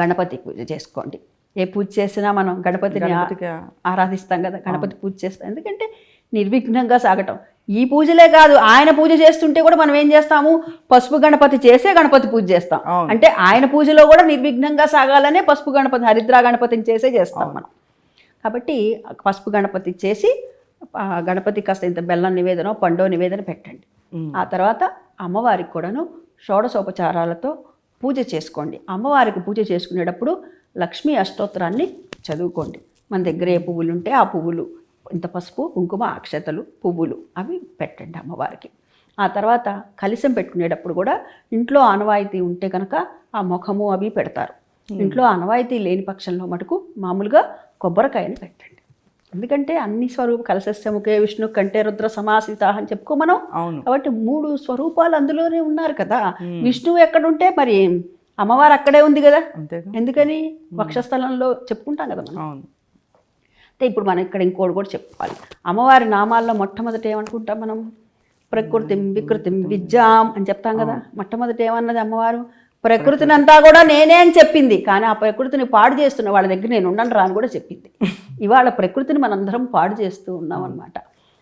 గణపతి పూజ చేసుకోండి. ఏ పూజ చేసినా మనం గణపతిని ఆరాధిస్తాం కదా గణపతి పూజ చేస్తాం. ఎందుకంటే నిర్విఘ్నంగా సాగటం. ఈ పూజలే కాదు ఆయన పూజ చేస్తుంటే కూడా మనం ఏం చేస్తాము? పసుపు గణపతి చేసే గణపతి పూజ చేస్తాం. అంటే ఆయన పూజలో కూడా నిర్విఘ్నంగా సాగాలనే పసుపు గణపతి హరిద్రా గణపతిని చేసే చేస్తాం మనం. కాబట్టి పసుపు గణపతి చేసి గణపతి కాస్త ఇంత బెల్లం నివేదన పండో నివేదన పెట్టండి. ఆ తర్వాత అమ్మవారికి కూడాను షోడశోపచారాలతో పూజ చేసుకోండి. అమ్మవారికి పూజ చేసుకునేటప్పుడు లక్ష్మీ అష్టోత్తరాన్ని చదువుకోండి. మన దగ్గర ఏ పువ్వులు ఉంటే ఆ పువ్వులు ఇంత పసుపు కుంకుమ అక్షతలు పువ్వులు అవి పెట్టండి అమ్మవారికి. ఆ తర్వాత కలిసం పెట్టుకునేటప్పుడు కూడా ఇంట్లో ఆనవాయితీ ఉంటే కనుక ఆ ముఖము అవి పెడతారు. ఇంట్లో ఆనవాయితీ లేని పక్షంలో మటుకు మామూలుగా కొబ్బరికాయని పెట్టండి. ఎందుకంటే అన్ని స్వరూప కలశస్య ముఖే విష్ణు కంటే రుద్ర సమాసిత అని చెప్పుకో మనం అవును. కాబట్టి మూడు స్వరూపాలు అందులోనే ఉన్నారు కదా. విష్ణువు ఎక్కడుంటే మరి అమ్మవారు అక్కడే ఉంది కదా. ఎందుకని? వక్షస్థలంలో చెప్పుకుంటాం కదా మనం. అవును. అయితే ఇప్పుడు మనం ఇక్కడ ఇంకోటి కూడా చెప్పుకోవాలి అమ్మవారి నామాల్లో మొట్టమొదట ఏమనుకుంటాం మనం? ప్రకృతిం వికృతిం విద్యాం అని చెప్తాం కదా. మొట్టమొదట ఏమన్నది అమ్మవారు? ప్రకృతిని అంతా కూడా నేనే అని చెప్పింది. కానీ ఆ ప్రకృతిని పాడు చేస్తున్న వాళ్ళ దగ్గర నేను ఉండను రా అని కూడా చెప్పింది. ఇవాళ ప్రకృతిని మనందరం పాడు చేస్తూ ఉన్నాం అనమాట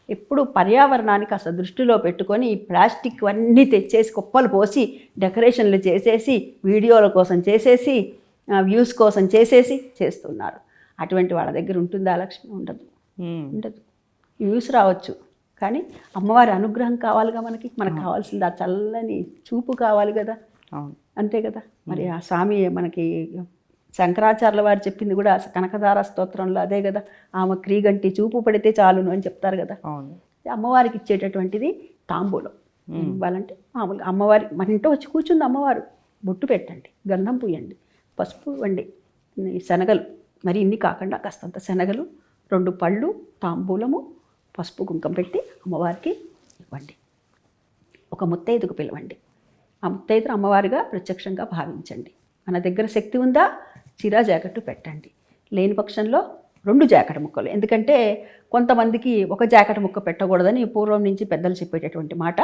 ఎప్పుడు పర్యావరణానికి అసలు దృష్టిలో పెట్టుకొని ఈ ప్లాస్టిక్ అన్నీ తెచ్చేసి కుప్పలు పోసి డెకరేషన్లు చేసేసి వీడియోల కోసం చేసేసి వ్యూస్ కోసం చేసేసి చేస్తున్నారు. అటువంటి వాళ్ళ దగ్గర ఉంటుందా లక్ష్మి? ఉండదు. ఉండదు. వ్యూస్ రావచ్చు. కానీ అమ్మవారి అనుగ్రహం కావాలిగా మనకి. మనకు కావాల్సింది ఆ చల్లని చూపు కావాలి కదా. అవును. అంతే కదా. మరి ఆ స్వామి మనకి శంకరాచార్యుల వారు చెప్పింది కూడా కనకదార స్తోత్రంలో అదే కదా. ఆమె క్రీగంటి చూపు పడితే చాలును అని చెప్తారు కదా. అమ్మవారికి ఇచ్చేటటువంటిది తాంబూలం. ఇవ్వాలంటే మామూలుగా అమ్మవారి మన ఇంట్లో వచ్చి కూర్చుంది అమ్మవారు. బొట్టు పెట్టండి గంధం పూయండి పసుపు ఇవ్వండి ఈ శనగలు మరి ఇన్ని కాకుండా కాస్తంత శనగలు రెండు పళ్ళు తాంబూలము పసుపు కుంకం పెట్టి అమ్మవారికి ఇవ్వండి ఒక ముత్తైదుకు పిలవండి. ఆ ముత్తైదును అమ్మవారిగా ప్రత్యక్షంగా భావించండి. మన దగ్గర శక్తి ఉందా? చీరా జాకెట్టు పెట్టండి. లేని పక్షంలో రెండు జాకెట్ ముక్కలు. ఎందుకంటే కొంతమందికి ఒక జాకెట్ ముక్క పెట్టకూడదని పూర్వం నుంచి పెద్దలు చెప్పేటటువంటి మాట.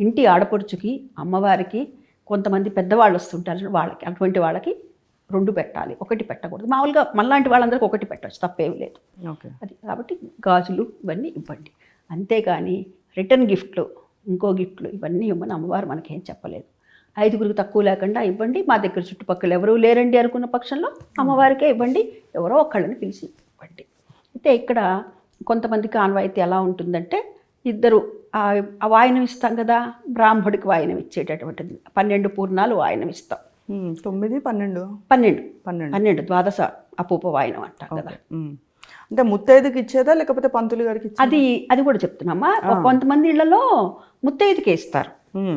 ఇంటి ఆడపడుచుకి అమ్మవారికి కొంతమంది పెద్దవాళ్ళు వస్తుంటారు వాళ్ళకి. అటువంటి వాళ్ళకి రెండు పెట్టాలి. ఒకటి పెట్టకూడదు. మామూలుగా మనలాంటి వాళ్ళందరికీ ఒకటి పెట్టవచ్చు తప్పేం లేదు. ఓకే. అది కాబట్టి గాజులు ఇవన్నీ ఇవ్వండి. అంతేగాని రిటర్న్ గిఫ్ట్లు ఇంకో గిఫ్ట్లు ఇవన్నీ ఇవ్వమని అమ్మవారు మనకేం చెప్పలేదు. ఐదుగురికి తక్కువ లేకుండా ఇవ్వండి. మా దగ్గర చుట్టుపక్కల ఎవరూ లేరండి అనుకున్న పక్షంలో అమ్మవారికే ఇవ్వండి. ఎవరో ఒకళ్ళని పిలిచి ఇవ్వండి. అయితే ఇక్కడ కొంతమందికి ఆన్వాయితీ ఎలా ఉంటుందంటే ఇద్దరు ఆ వాయనం ఇస్తాం కదా బ్రాహ్మడికి వాయనం ఇచ్చేటటువంటిది. పన్నెండు పూర్ణాలు వాయనం ఇస్తాం. తొమ్మిది పన్నెండు? పన్నెండు. పన్నెండు. పన్నెండు ద్వాదశ అపూప వాయనం అంటాం కదా. అంటే ముత్తైదుకి ఇచ్చేదా లేకపోతే పంతులు గారికి? అది అది కూడా చెప్తున్నామా కొంతమంది ఇళ్ళలో ముత్తైదుకి ఇస్తారు.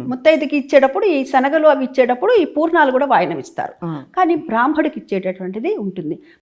ముత్తైదుకి ఇచ్చేటప్పుడు ఈ శనగలు అవి ఇచ్చేటప్పుడు ఈ పూర్ణాలు కూడా వాయనం ఇస్తారు ఆ. కానీ బ్రాహ్మడికి ఇచ్చేటటువంటిది ఉంటుంది